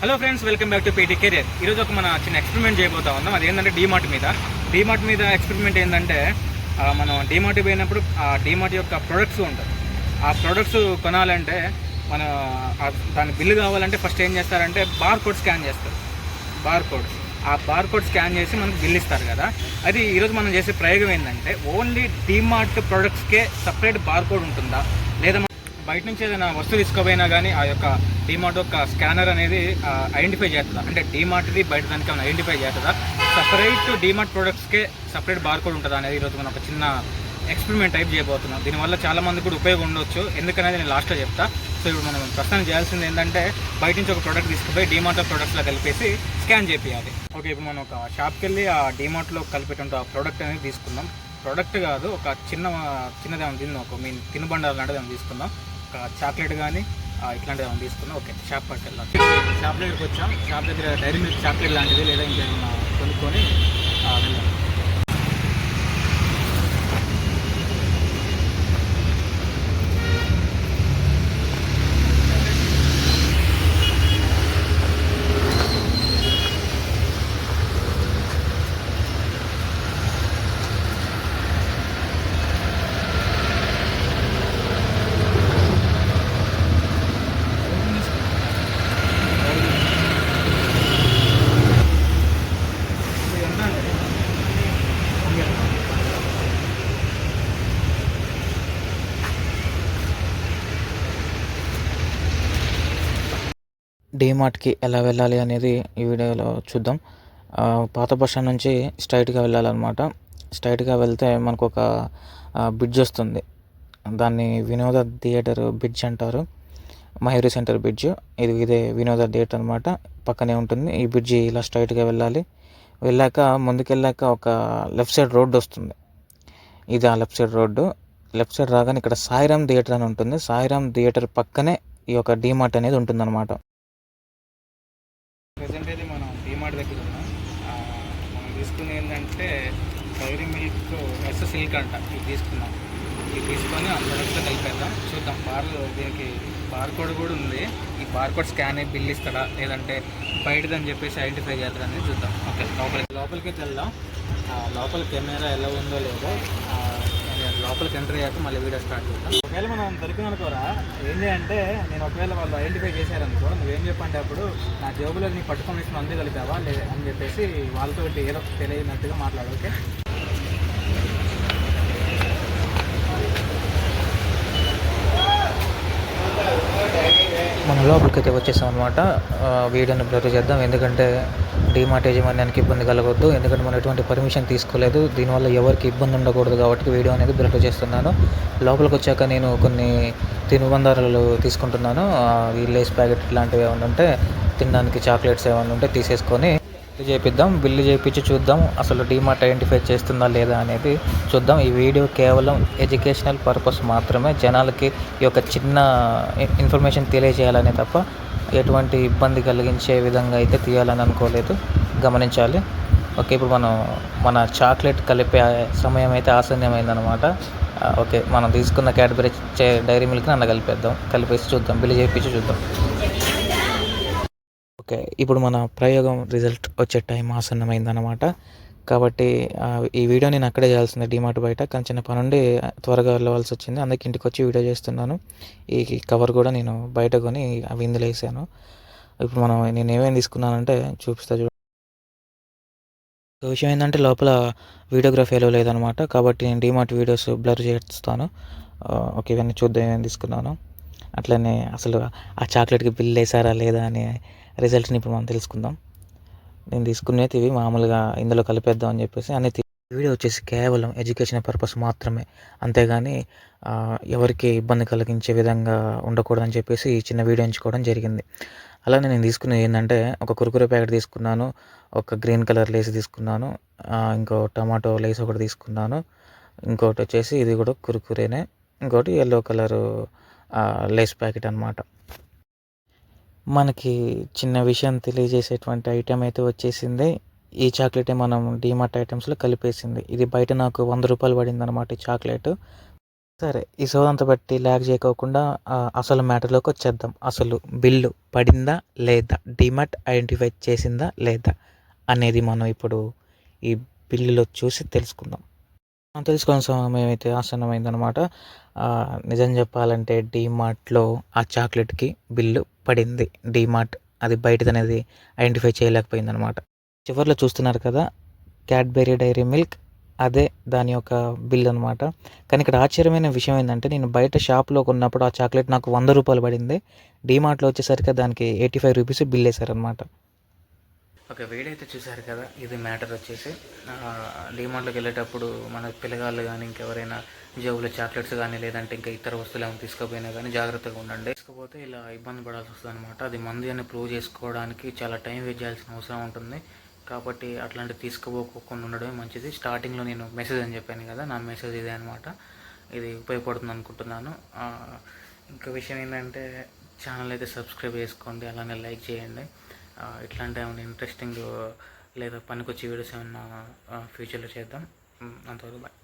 Hello friends welcome back to PT career ఈరోజు ఒక మన చిన్న ఎక్స్పెరిమెంట్ చేయబోతా ఉన్నాం. అది ఏంటంటే డీమార్ట్ మీద. డీమార్ట్ మీద ఎక్స్పెరిమెంట్ ఏంటంటే మనం డీమార్ట్ పోయినప్పుడు ఆ డీమార్ట్ యొక్క ప్రొడక్ట్స్ ఉంటాయి. ఆ ప్రొడక్ట్స్ కొనాలంటే మన దాని బిల్లు కావాలంటే ఫస్ట్ ఏం చేస్తారంటే బార్ కోడ్ స్కాన్ చేస్తారు. బార్ కోడ్ ఆ బార్ కోడ్ స్కాన్ చేసి మనకు బిల్ ఇస్తారు కదా. అది ఈరోజు మనం చేసే ప్రయోగం ఏంటంటే ఓన్లీ డీమార్ట్ ప్రొడక్ట్స్కే సపరేట్ బార్ కోడ్ ఉంటుందా? లేదా బయట నుంచి ఏదైనా వస్తువు తీసుకోపోయినా కానీ ఆ యొక్క డీమార్ట్ యొక్క స్కానర్ అనేది ఐడెంటిఫై చేస్తుందా అంటే డీమార్ట్ది బయట దానికి ఏమైనా ఐడెంటిఫై చేస్తుందా సపరేట్ డీమార్ట్ ప్రొడక్ట్స్కే సపరేట్ బార్ కోడ్ ఉంటుందా అనేది ఈరోజు మనం ఒక చిన్న ఎక్స్పెరిమెంట్ టైప్ చేయబోతున్నాం. దీనివల్ల చాలా మంది కూడా ఉపయోగం ఉండొచ్చు. ఎందుకనేది నేను లాస్ట్లో చెప్తా. సో ఇప్పుడు మనం ప్రస్తుతం చేయాల్సింది ఏంటంటే బయట నుంచి ఒక ప్రోడక్ట్ తీసుకుపోయి డిమార్ట్ ప్రొడక్ట్స్లో కలిపేసి స్కాన్ చేపియాలి. ఓకే ఇప్పుడు మనం ఒక షాప్కి వెళ్ళి ఆ డీమార్ట్లో కలిపేటువంటి ఆ ప్రోడక్ట్ అనేది తీసుకుందాం. ప్రోడక్ట్ కాదు ఒక చిన్న చిన్నది ఏమైనా తిందాం. ఒక మీ తినుబండాలు లాంటిది ఏమైనా తీసుకుందాం. చాక్లెట్ కానీ ఇట్లాంటిది ఏమైనా తీసుకుందాం ఓకే షాప్ పట్టుకు వెళ్దాం షాప్ దగ్గరికి వచ్చాం. షాప్ దగ్గర డైరీ మిల్క్ చాక్లెట్ లాంటిది లేదా ఇంకేమైనా కొనుక్కొని వెళ్ళాం వెళ్దాం ఇది ఎంత అండి? డీమార్ట్కి ఎలా వెళ్ళాలి అనేది ఈ వీడియోలో చూద్దాం. పాత బస్ స్టాండ్ నుంచి స్ట్రైట్గా వెళ్ళాలన్నమాట. స్ట్రైట్గా వెళ్తే మనకు ఒక బ్రిడ్జ్ వస్తుంది. దాన్ని వినోద థియేటర్ బ్రిడ్జ్ అంటారు. Mayuri centre bridge. ఇది ఇదే వినోద థియేటర్ అనమాట పక్కనే ఉంటుంది. ఈ బ్రిడ్జి ఇలా స్ట్రైట్గా వెళ్ళాలి. వెళ్ళాక ముందుకెళ్ళాక ఒక లెఫ్ట్ సైడ్ రోడ్డు వస్తుంది. ఇది ఆ left side road. Left side రాగానే ఇక్కడ సాయిరామ్ థియేటర్ అని ఉంటుంది. సాయిరామ్ థియేటర్ పక్కనే ఈ యొక్క డీమార్ట్ అనేది ఉంటుందన్నమాట ప్రజెంట్ అయితే మనం డిమార్ట్ దగ్గర ఉన్నాం ఆ, మనం తీసుకుని ఏంటంటే డైరీ మిల్క్ ఎస్ సిల్క్ అంట. ఇది తీసుకున్నాం. ఇది తీసుకొని అందరితో కలిపేద్దాం. చూద్దాం. బార్ దీనికి బార్ కోడ్ కూడా ఉంది. ఈ బార్ కోడ్ స్కాన్ అయ్యి బిల్ ఇస్తాడా? లేదంటే బయటదని చెప్పేసి ఐడెంటిఫై చేస్తాడా అనేది చూద్దాం. ఓకే లోపలికి లోపలికి వెళ్దాం. లోపల కెమెరా ఎలా ఉందో లేదో లోపలికి ఎంటర్ అయ్యాక మళ్ళీ వీడియో స్టార్ట్ చేద్దాం. ఒకవేళ మనం దొరికిందనుకోరా ఏంటి అంటే నేను ఒకవేళ వాళ్ళు ఐడెంటిఫై చేశారనుకో నువ్వేం చెప్పంటే అప్పుడు నా జేబులో నీ పట్టుకొని ఇచ్చిన అందే కలిపావా అని చెప్పేసి వాళ్ళతో ఏదో తెలియనట్టుగా మాట్లాడు ఓకే? మనం లోపలికి అయితే వచ్చేసాం అనమాట వీడియోని బ్లర్ చేద్దాం. ఎందుకంటే డీమార్ట్ యాజమాన్యానికి ఇబ్బంది కలగొద్దు ఎందుకంటే మనం ఎటువంటి పర్మిషన్ తీసుకోలేదు. దీనివల్ల ఎవరికి ఇబ్బంది ఉండకూడదు కాబట్టి వీడియో అనేది బ్లర్ చేస్తున్నాను. లోపలికి వచ్చాక నేను కొన్ని తినుబందారాలు తీసుకుంటున్నాను. ఈ లేస్ ప్యాకెట్ ఇలాంటివి ఏమైనా ఉంటే తినడానికి చాక్లెట్స్ ఏమైనా ఉంటే తీసేసుకొని బిల్లు చేపిద్దాం. బిల్లు చేపించి చూద్దాం అసలు డీమార్ట్ ఐడెంటిఫై చేస్తుందా లేదా అనేది చూద్దాం. ఈ వీడియో కేవలం ఎడ్యుకేషనల్ పర్పస్ మాత్రమే. జనాలకి ఈ యొక్క చిన్న ఇన్ఫర్మేషన్ తెలియజేయాలనే తప్ప ఎటువంటి ఇబ్బంది కలిగించే విధంగా అయితే తీయాలని అనుకోలేదు. గమనించాలి. ఓకే ఇప్పుడు మనం మన చాక్లెట్ కలిపే సమయం అయితే ఆసన్యమైందనమాట ఓకే మనం తీసుకున్న క్యాడ్బరీ డైరీ మిల్క్ని అన్న కలిపేద్దాం. కలిపేసి చూద్దాం. బిల్లు చేయించి చూద్దాం. ఓకే ఇప్పుడు మన ప్రయోగం రిజల్ట్ వచ్చే టైం ఆసన్నమైందనమాట కాబట్టి ఈ వీడియో నేను అక్కడే చేయాల్సింది డిమార్ట్ బయట. కానీ చిన్న పని ఉండి త్వరగా వెళ్ళవలసి వచ్చింది అందుకే ఇంటికి వచ్చి వీడియో చేస్తున్నాను. ఈ కవర్ కూడా నేను బయట కొని అవి ఇందులో వేసాను. ఇప్పుడు మనం నేను ఏమేమి తీసుకున్నానంటే చూపిస్తా చూడండి విషయం ఏంటంటే లోపల వీడియోగ్రఫీ ఎలా లేదనమాట. కాబట్టి నేను డిమార్ట్ వీడియోస్ బ్లర్ చేస్తాను. ఓకే ఇవన్నీ చూద్దాం ఏమేమి తీసుకున్నాను. అట్లనే అసలు ఆ చాక్లెట్కి బిల్ వేసారా లేదా అనే రిజల్ట్ని ఇప్పుడు మనం తెలుసుకుందాం. నేను తీసుకునేది ఇవి మామూలుగా ఇందులో కలిపేద్దాం అని చెప్పేసి అన్ని వీడియో వచ్చేసి కేవలం ఎడ్యుకేషన్ పర్పస్ మాత్రమే. అంతేగాని ఎవరికి ఇబ్బంది కలిగించే విధంగా ఉండకూడదని చెప్పేసి ఈ చిన్న వీడియో ఎంచుకోవడం జరిగింది. అలానే నేను తీసుకునేది ఏంటంటే ఒక కురుకురే ప్యాకెట్ తీసుకున్నాను ఒక గ్రీన్ కలర్ లేస్ తీసుకున్నాను ఇంకో టమాటో లేస్ ఒకటి తీసుకున్నాను ఇంకోటి వచ్చేసి ఇది కూడా కురుకురేనే ఇంకోటి ఎల్లో కలరు లేస్ ప్యాకెట్ అన్నమాట. మనకి చిన్న విషయం తెలియజేసేటువంటి ఐటెం అయితే వచ్చేసింది. ఈ చాక్లెటే మనం డీమార్ట్ ఐటమ్స్లో కలిపేసింది. ఇది బయట నాకు వంద రూపాయలు పడింది అనమాట ఈ చాక్లెట్ సరే ఈ సోదంతా బట్టి ల్యాగ్ చేయకోకుండా అసలు మ్యాటర్లోకి వచ్చేద్దాం. అసలు బిల్లు పడిందా లేదా? డిమార్ట్ ఐడెంటిఫై చేసిందా లేదా? అనేది మనం ఇప్పుడు ఈ బిల్లులో చూసి తెలుసుకుందాం. మనం తెలుసుకున్న సమయం అయితే ఆసన్నమైందనమాట నిజం చెప్పాలంటే డీమార్ట్లో ఆ చాక్లెట్కి బిల్లు పడింది. డీమార్ట్ అది బయటది అనేది ఐడెంటిఫై చేయలేకపోయింది అనమాట చివరిలో చూస్తున్నారు కదా క్యాడ్బెరీ డైరీ మిల్క్ అదే దాని యొక్క బిల్ అనమాట కానీ ఇక్కడ ఆశ్చర్యమైన విషయం ఏంటంటే నేను బయట షాప్లో కొన్నప్పుడు ఆ చాక్లెట్ నాకు వంద రూపాయలు పడింది. డీమార్ట్లో వచ్చేసరికి దానికి ఎయిటీ ఫైవ్ రూపీస్ బిల్ వేశారనమాట ఒక వేడైతే చూసారు కదా ఇది మ్యాటర్ వచ్చేసి డిమార్ట్లోకి వెళ్ళేటప్పుడు మన పిల్లగాళ్ళు కానీ ఇంకెవరైనా జేబులో చాక్లెట్స్ కానీ లేదంటే ఇంకా ఇతర వస్తువులు ఏమైనా తీసుకుపోయినా కానీ జాగ్రత్తగా ఉండండి. తీసుకుపోతే ఇలా ఇబ్బంది పడాల్సి వస్తుంది అనమాట అది మంది అని ప్రూవ్ చేసుకోవడానికి చాలా టైం వేస్ట్ చేయాల్సిన అవసరం ఉంటుంది. కాబట్టి అట్లాంటి తీసుకుపోకుండా ఉండడమే మంచిది. స్టార్టింగ్లో నేను మెసేజ్ అని చెప్పాను కదా నా మెసేజ్ ఇదే అనమాట ఇది ఉపయోగపడుతుంది అనుకుంటున్నాను. ఇంకో విషయం ఏంటంటే ఛానల్ అయితే సబ్స్క్రైబ్ చేసుకోండి అలానే లైక్ చేయండి. ఇట్లాంటి ఏమైనా ఇంట్రెస్టింగ్ లేదా పనికొచ్చి వీడియోస్ ఏమన్నా ఫ్యూచర్లో చేద్దాం. అంతవరకు బాయ్